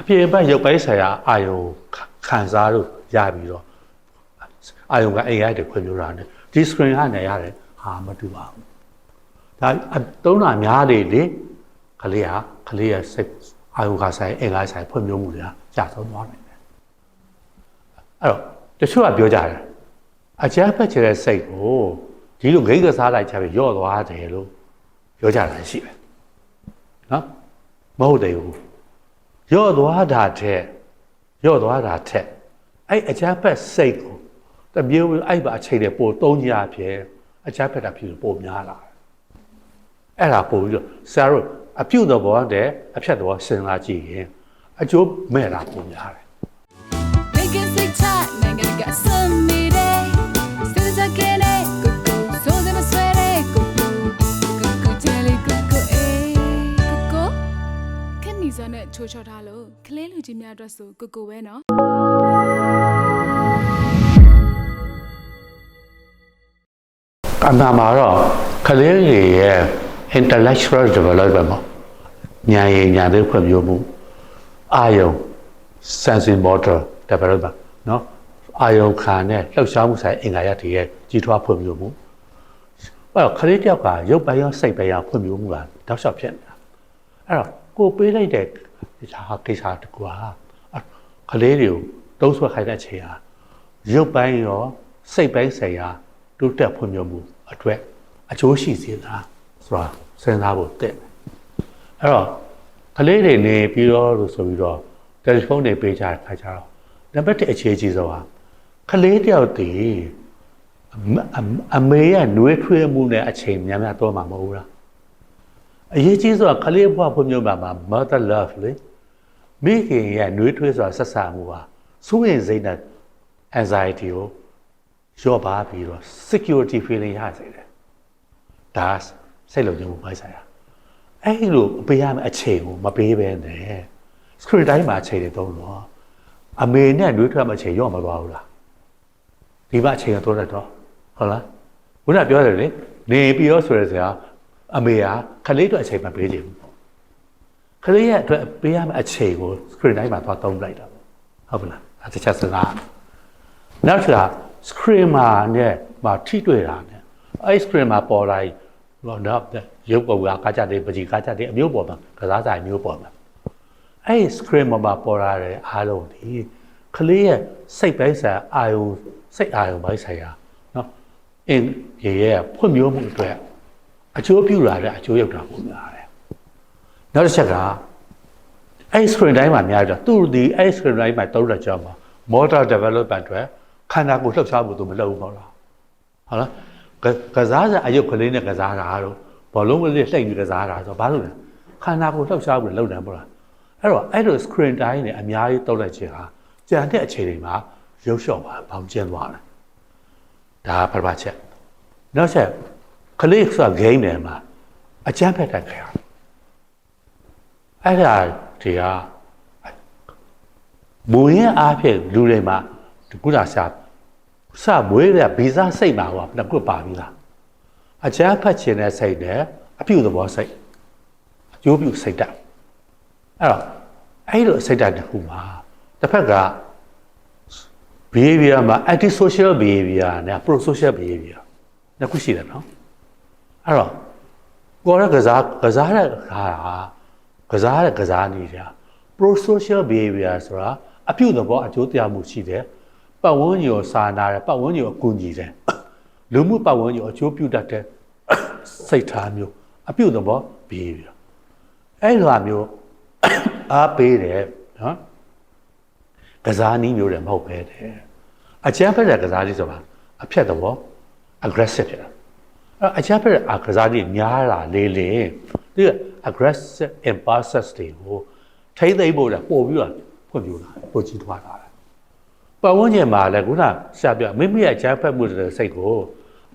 အပြည့်အပတ်ရုပ်ပိုင်းဆိုင်ရာအာယုံခံစားလို့ရပြီးတော့အာယုံကအိမ်ရိုက်တွေခွင့်ပြုတာနဲ့ဒီ screen ကနေရတယ်ဟာမတူပါဘူးဒါအသုံးတာများလေလေကလေးဟာကလေးရဲ့စိတ်အာယုံကဆိုင်အင်္ဂါဆိုင်ဖွံ့ဖြိုးမှုတွေကကြာဆုံးသွားနိုင်တယ်အဲ့တော့တချို့ကပြောကြတယ်အကြမ်းဖက်ချင်တဲ့စိတ်ကိုဒီလိုဂိမ်းကစားလိုက်ချပြီးရော့သွားတယ်လို့ပြောကြတာရှိတယ်နော်မဟုတ်တယ်ဘူး ရော့သွားတာတဲ့ရော့သွားတာတဲ့အဲ့အချမ်းဖက်စိတ်ကိုတမျိုးမျိုးအဲ့ပါအချိန်နဲ့ပို့သုံးကြဖြစ်အချမ်းဖက်တာဖြစ်လို့ပို့များလာတယ်အဲ့ဒါပို့ပြီးတော့ဆရာတို့အပြုတ်တော်ဘောတဲ့အဖြတ်တော်စဉ်းစားကြည့်ရင်အကျိုးမဲ့တာပို့များတယ် Making sick chat, နိုင်ငံကစ ချိုးချော်ထားလို့ကလေးလူကြီးများအတွက်ဆိုကိုကိုပဲနော်အမှန်မှာတော့ကလေးတွေရဲ့ intellectual development ပေါ့ဉာဏ်ရည်ဉာဏ်တွေဖွံ့ဖြိုးမှုအာယုံ sensing motor development နော်အာယုံခံနဲ့လှုပ်ရှားမှုဆိုင်အင်္ဂါရတွေရဲ့ကြီးထွားဖွံ့ဖြိုးမှုအဲ့တော့ခရီးတယောက်ကရုပ်ပိုင်းရောစိတ်ပိုင်းရောဖွံ့ဖြိုးမှုကတောက်လျှောက်ဖြစ်နေတာအဲ့တော့ကိုပေးလိုက်တဲ့ ဒီဟာကိစ္စတကူဟာကလေးတွေကိုတုံးဆွဲခိုင်းတဲ့အချိန်ဟာရုပ်ပိုင်းရောစိတ်ပိုင်းဆိုင်ရာတိုးတက်ဖွံ့ဖြိုးမှုအတွက်အကျိုးရှိစေတာဆိုတာစဉ်းစားဖို့တင့်တယ်အဲ့တော့ကလေးတွေနေပြီးတော့လို့ဆိုပြီးတော့တယ်လီဖုန်းတွေပေးကြတဲ့ခါကျတော့နံပါတ်1အခြေကြီးဆုံးဟာကလေးတယောက်တည်အမအမအမေရဲ့နှွေးထွေးမှုနဲ့အချိန်များများတော့မှာမဟုတ်ဘူးလား အရေးကြီးဆိုတာကလေးဘဝဖွံ့ဖြိုးမှာမှာ mother love လေမိခင်ရဲ့နှွေးထွေးဆိုတာဆက်ဆံမှုဟာစိုးရင်စိတ်နဲ့ anxiety ကိုရော့ပါပြီးတော့ security feeling ရစေတယ်ဒါစိတ်လုံခြုံမှုပိုက်ဆိုင်ရာအဲ့လိုပေးရမယ့်အချိန်ကိုမပေးဘဲနဲ့ screen တိုင်းမှာအချိန်တွေသုံးတော့အမေနဲ့နှွေးထွက်မယ့်အချိန်ရော့မသွားဘူးလားဒီမှာအချိန်ကတော့တတ်တော့ဟုတ်လားခုနပြောတယ်လေနေပြီးတော့ဆိုရစရာ အမေကခလေးတို့အချိန်မပေးချင်ဘူးပေါ့ခလေးရဲ့အတွက်ပေးရမယ့်အချိန်ကို screen တိုင်းမှာသွားသုံးလိုက်တာပေါ့ဟုတ်ပလားအဲ့တစ်ချက်စကားနောက်တစ်ခါ screen မှာနဲ့မှာထိတွေ့တာနဲ့အဲ့ screen မှာပေါ်လာတော့တော့ရုပ်ပုံကကားကြတဲ့ပကြီးကားကြတဲ့အမျိုးပေါ်မှာကစားဆိုင်မျိုးပေါ်မှာအဲ့ screen မှာပေါ်လာတဲ့အားလုံးဒီကလေးရဲ့စိတ်ပိုင်းဆိုင်အာယုံစိတ်အာယုံပိုင်းဆိုင်ရာနော်အင်းရေရဲ့ဖွံ့ဖြိုးမှုအတွက် အကျိုးပြုလာတဲ့အကျိုးရောက်တာပုံများတယ်နောက်တစ်ချက်ကအဲ့ screen တိုင်းမှာများတော့သူဒီအဲ့ screen တိုင်းမှာတုံးတဲ့ကြောင်းမှာ motor development အတွက်ခန္ဓာကိုယ်လှုပ်ရှားမှုသူမလုပ်ဘူးပေါ့လားဟုတ်လားကကစားစအယုတ်ကလေးနဲ့ကစားတာတော့ဘောလုံးကလေးလှိမ့်ပြီးကစားတာဆိုတော့ဘာလို့လဲခန္ဓာကိုယ်လှုပ်ရှားမှုလုပ်တယ်ပေါ့လားအဲ့တော့အဲ့လို screen တိုင်းနဲ့အများကြီးတုံးလိုက်ခြင်းဟာကြံတဲ့အချိန်တွေမှာရုပ်လျှော့ပါဘောင်ကျင်းသွားတယ်ဒါကပထမချက်နောက်ချက် ကလေးဆိုတာ game တွေမှာအကျန်းဖက်တက်ခဲ့ရအဲ့ဒါတွေကမူရင်းအားဖြင့်လူတွေမှာဒီကုသဆရာစမွေးတဲ့ဗီဇစိတ်မှာဟောနှစ်ခုပါပြီလားအချမ်းဖတ်ခြင်းတဲ့စိတ်နဲ့အပြုသဘောစိတ်အကျိုးပြုစိတ်ဓာတ်အဲ့တော့အဲ့လိုစိတ်ဓာတ်တစ်ခုမှာတစ်ဖက်က behavior မှာ anti social behavior နဲ့ pro social behavior နှစ်ခုရှိတယ်နော် အဲ့တော့ကိုယ်ကကစားကစားတဲ့ခါဟာကစားတဲ့ကစားနေကြ pro social behavior ဆိုတာအပြုသဘောအကျိုးတရားမှုရှိတယ်ပတ်ဝန်းကျင်ကိုစာနာတယ်ပတ်ဝန်းကျင်ကိုအကူအညီတယ်လူမှုပတ်ဝန်းကျင်ကိုအကျိုးပြုတတ်တဲ့စိတ်ထားမျိုးအပြုသဘော behavior အဲ့လိုမျိုးအားပေးတယ်နော်ကစားနည်းမျိုးတွေမဟုတ်ပဲတဲ့အကျန်းဖက်တဲ့ကစားနည်းဆိုတာအဖြတ်သဘော aggressive ဖြစ်တာ အဲ့အချမ်းဖက်တဲ့ကစားနည်းများလာလေလေဒီ aggressive impulses တွေကိုထိမ့်သိမ့်ဖို့လည်းပို့ပြီးတော့ဖွံ့ဖြိုးလာတယ်ပို့ကြီးထွားလာတယ်ပတ်ဝန်းကျင်မှာလည်းခုနဆရာပြောမိမိရဲ့အချမ်းဖက်မှုတဲ့စိတ်ကို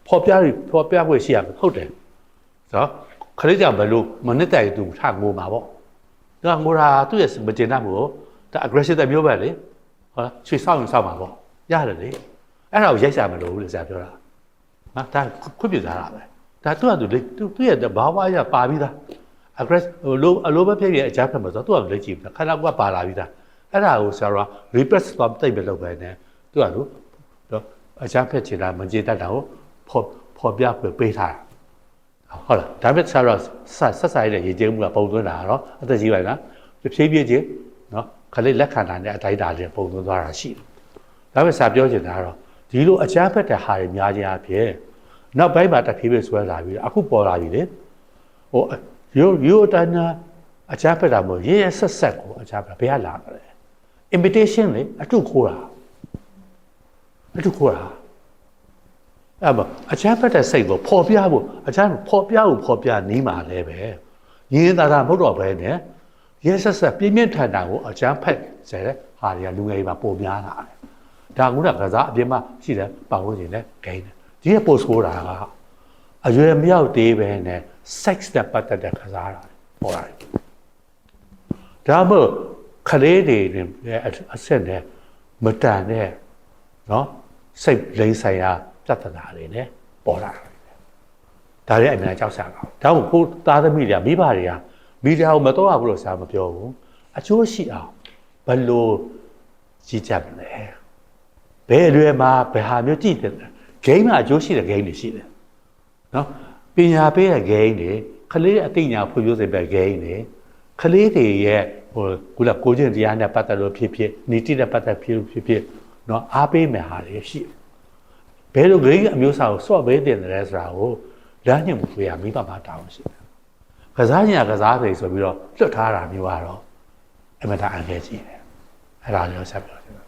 ဖော်ပြပြီးဖော်ပြခွင့်ရှိရမယ်ဟုတ်တယ်နော်ခရစ်ကြောင်ဘယ်လိုမနစ်တိုင်သူထငိုမှာပေါ့ဒါငိုတာသူ့ရဲ့မကျေနပ်မှုကိုဒါ aggressive တဲ့မျိုးပဲလေဟုတ်လားချွေဆောက်ရင်ဆောက်မှာပေါ့ရတယ်လေအဲ့ဒါကိုရိုက်ရှာမလို့လို့ဆရာပြောတာ နော်ဒါခွင့်ပြုထားတာပဲဒါသူကသူလေသူသူ့ရဲ့ဘာဝအရပါပြီးသား aggressive ဟိုလိုအလိုပဲဖြစ်ဖြစ်အကြမ်းဖက်မှာဆိုတော့သူကလက်ကြည့်ပြီခန္ဓာကိုယ်ကပါလာပြီသားအဲ့ဒါကိုဆရာက repress တော့တိတ်ပဲလုပ်ပဲနဲ့သူကလို့တော့အကြမ်းဖက်ချင်တာမကြေတတ်တာကိုဖော်ဖော်ပြပေးထားတာဟုတ်လားဒါပေမဲ့ဆရာကဆက်ဆက်ဆိုင်တဲ့ရေကျင်းမှုကပုံသွင်းတာကတော့အသက်ကြီးပါလားဖြည်းဖြည်းချင်းနော်ခလေးလက်ခံတာနဲ့အတိုင်းတာတွေပုံသွင်းသွားတာရှိတယ်ဒါပေမဲ့ဆရာပြောချင်တာကတော့ ဒီလိုအကြမ်းဖက်တဲ့ဟာတွေများခြင်းအဖြစ်နောက်ပိုင်းမှာတဖြည်းဖြည်းဆွဲလာပြီးအခုပေါ်လာပြီလေဟိုရိုးရိုးတန်းတန်းအချားဖက်တာမဟုတ်ရဲရဲဆက်ဆက်ကိုအချားဖက်ဘယ်ကလာတယ် invitation လေအထုခိုးတာအထုခိုးတာအဲ့မအချားဖက်တဲ့စိတ်ကိုပေါ်ပြဖို့အချားပေါ်ပြဖို့ပေါ်ပြနေမှာလဲပဲရင်းသားတာမဟုတ်တော့ဘဲနဲ့ရဲဆက်ဆက်ပြင်းပြင်းထန်ထန်ကိုအချားဖက်ဆဲတဲ့ဟာတွေကလူငယ်တွေမှာပုံများလာတယ် ဒါကကစားအပြင်မှာရှိတယ်ပတ်ဝန်းကျင်နဲ့ဂိမ်းတယ်ဒီကပို့ဆိုးတာကအရွယ်မရောက်သေးပဲနဲ့ sex နဲ့ပတ်သက်တဲ့ကစားတာပေါ်လာတယ်ဒါမှမဟုတ်ခလေးတွေနဲ့အဆက်နဲ့မတန်တဲ့နော်စိတ်လိမ့်ဆိုင်ရာပြဿနာတွေနဲ့ပေါ်လာတယ်ဒါလည်းအများကြောက်စရာကောင်းဒါကိုကိုသားသမီးတွေကမိဘတွေကမီဒီယာကိုမတော့ရဘူးလို့ဆရာမပြောဘူးအကျိုးရှိအောင်ဘယ်လိုကြီးကြပ်မလဲ ဘယ်အရွယ်မှာဘယ်ဟာမျိုးကြည့်တယ်ဂိမ်းမှာအကျိုးရှိတဲ့ဂိမ်းတွေရှိတယ်နော်ပညာပေးတဲ့ဂိမ်းတွေခလေးအသိညာဖွံ့ဖြိုးစေတဲ့ဂိမ်းတွေခလေးတွေရဲ့ဟိုကုလကိုချင်းတရားနဲ့ပတ်သက်လို့ဖြစ်ဖြစ်နေတိနဲ့ပတ်သက်ဖြစ်ဖြစ်ဖြစ်နော်အားပေးမယ်ဟာတွေရှိတယ်ဘယ်လိုဂိမ်းအမျိုးအစားကိုစော့ပေးတင်တယ်လဲဆိုတာကိုလမ်းညွှန်မှုပေးရမိဘမှာတောင်းရှိတယ်ကစားညာကစားတွေဆိုပြီးတော့လွတ်ထားတာမျိုးကတော့အမတန်အန်ခဲကြီးတယ်အဲ့ဒါလည်းဆက်ပြောတယ်